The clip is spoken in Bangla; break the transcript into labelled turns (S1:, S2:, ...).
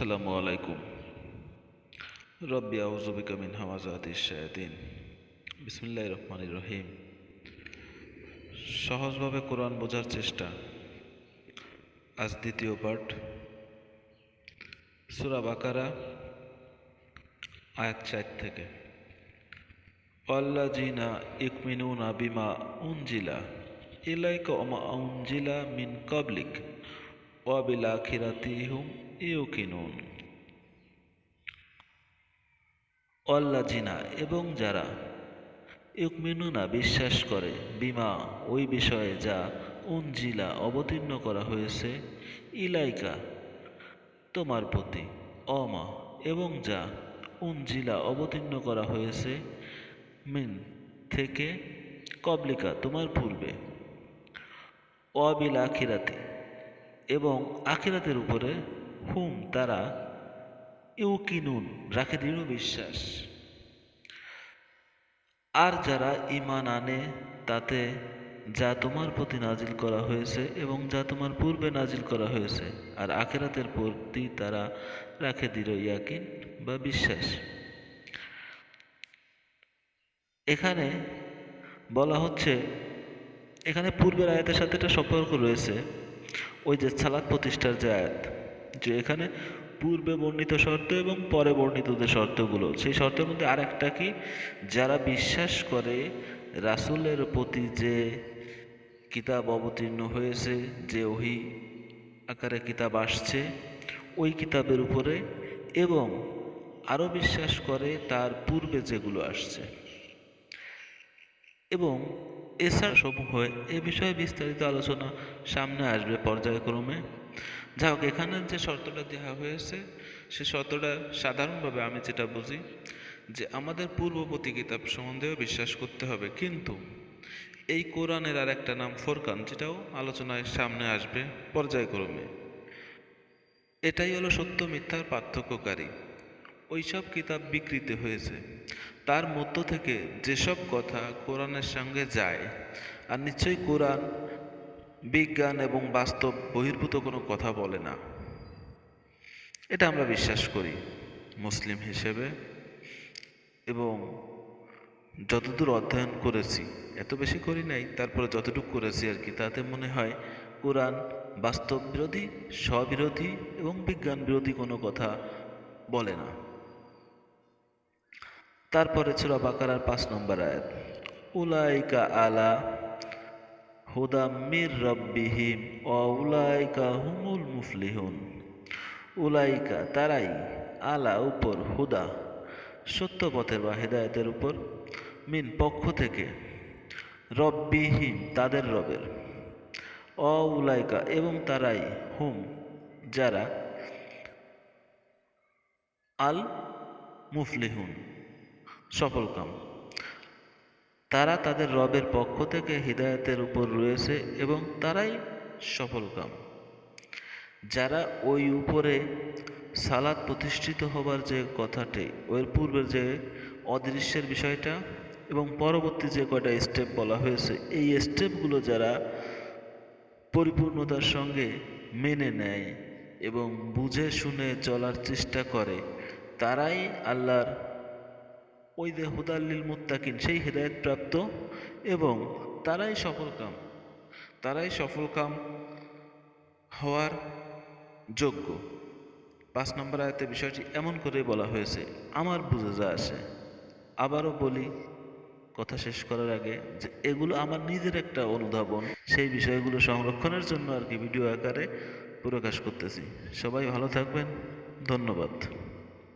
S1: আসসালামু আলাইকুম। রব্বি আউজুবিকা মিন হামাজাতি শায়াতিন। বিসমিল্লাহ রহমান রহিম। সহজভাবে কোরআন বোঝার চেষ্টা। আজ দ্বিতীয় পাঠ। সুরা বাকারা, আয়াত চার থেকে। অল্লাজিনা ইকমিনুনা বিমা উনজিলা, ইলাইকা ওমা উনজিলা মিন কাবলিক ওয়াবিল আখিরাতিহুম ইউকিনুন। অল্লাজিনা এবং যারা ইউকমিনুনা বিশ্বাস করে, বিমা ওই বিষয়ে যা উনজিলা অবতীর্ণ করা হয়েছে, ইলাইকা তোমার প্রতি অমা এবং যা উনজিলা অবতীর্ণ করা হয়েছে, মিন থেকে কবলিকা তোমার পূর্বে। অবিল আখিরাতি এবং আখিরাতের উপরে হুম তারা ইউকিনুন, রাখে দৃঢ় বিশ্বাস। আর যারা ইমান আনে, তাতে যা তোমার প্রতি নাজিল করা হয়েছে এবং যা তোমার পূর্বে নাজিল করা হয়েছে, আর আখেরাতের প্রতি তারা রাখে দৃঢ় ইয়াকিন বা বিশ্বাস। এখানে বলা হচ্ছে, এখানে পূর্বের আয়াতের সাথে একটা সম্পর্ক রয়েছে। ওই যে সালাদ প্রতিষ্ঠার যে আয়াত, যে এখানে পূর্বে বর্ণিত শর্ত এবং পরে বর্ণিত যে শর্তগুলো, সেই শর্তের মধ্যে আরেকটা কি? যারা বিশ্বাস করে রাসূলের প্রতি যে কিতাব অবতীর্ণ হয়েছে, যে ওহি আকারে কিতাব আসছে, ওই কিতাবের উপরে এবং আরও বিশ্বাস করে তার পূর্বে যেগুলো আসছে। এবং এছাড়া সমূহ এ বিষয়ে বিস্তারিত আলোচনা সামনে আসবে পর্যায়ক্রমে। যা হোক, এখানে যে শর্তটা দেওয়া হয়েছে, সে শর্তটা সাধারণভাবে আমি যেটা বুঝি যে আমাদের পূর্ববর্তী কিতাব সম্বন্ধেও বিশ্বাস করতে হবে। কিন্তু এই কোরআনের আর একটা নাম ফোরকান, যেটাও আলোচনায় সামনে আসবে পর্যায়ক্রমে। এটাই হলো সত্য মিথ্যার পার্থক্যকারী। ওইসব কিতাব বিকৃত হয়েছে। তার মধ্য থেকে যেসব কথা কোরআনের সঙ্গে যায়, আর নিশ্চয়ই কোরআন, বিজ্ঞান এবং বাস্তব বহির্ভূত কোনো কথা বলে না। এটা আমরা বিশ্বাস করি, মুসলিম হিসেবে। এবং যতদূর অধ্যয়ন করেছি, এত বেশি করি নাই, তারপরে যতটুকু করেছি আর কি, তাতে মনে হয় কোরআন বাস্তব বিরোধী, স্ববিরোধী এবং বিজ্ঞান বিরোধী কোনো কথা বলে না। তারপরে ছিল বাকারার পাঁচ নম্বর আয়াত, উলাইকা আলা হুদাম মির রব্বিহিম উলাইকা হুমুল মুফলিহুন। উলাইকা তারাই আলা উপর, হুদা সত্য পথের বা হেদায়তের উপর, মিন পক্ষ থেকে রব্বিহিম তাদের রবের। অ উলাইকা এবং তারাই হুম যারা আল মুফলিহুন। সফলকাম। তারা তাদের রবের পক্ষ থেকে হৃদায়তের উপর রয়েছে এবং তারাই সফলকাম। যারা ওই উপরে সালাদ প্রতিষ্ঠিত হবার যে কথাটি, ওর পূর্বের যে অদৃশ্যের বিষয়টা এবং পরবর্তী যে কয়টা স্টেপ বলা হয়েছে, এই স্টেপগুলো যারা পরিপূর্ণতার সঙ্গে মেনে নেয় এবং বুঝে শুনে চলার চেষ্টা করে, তারাই আল্লাহর ওই যে হুদাল্লিল মুত্তাকিন, সেই হেদায়ত প্রাপ্ত এবং তারাই সফলকাম তারাই সফলকাম হওয়ার যোগ্য। পাঁচ নম্বর আয়তে বিষয়টি এমন করে বলা হয়েছে, আমার বুঝে যা আসে। আবারও বলি, কথা শেষ করার আগে যে এগুলো আমার নিজের একটা অনুধাবন, সেই বিষয়গুলো সংরক্ষণের জন্য আর কি ভিডিও আকারে প্রকাশ করতেছি। সবাই ভালো থাকবেন, ধন্যবাদ।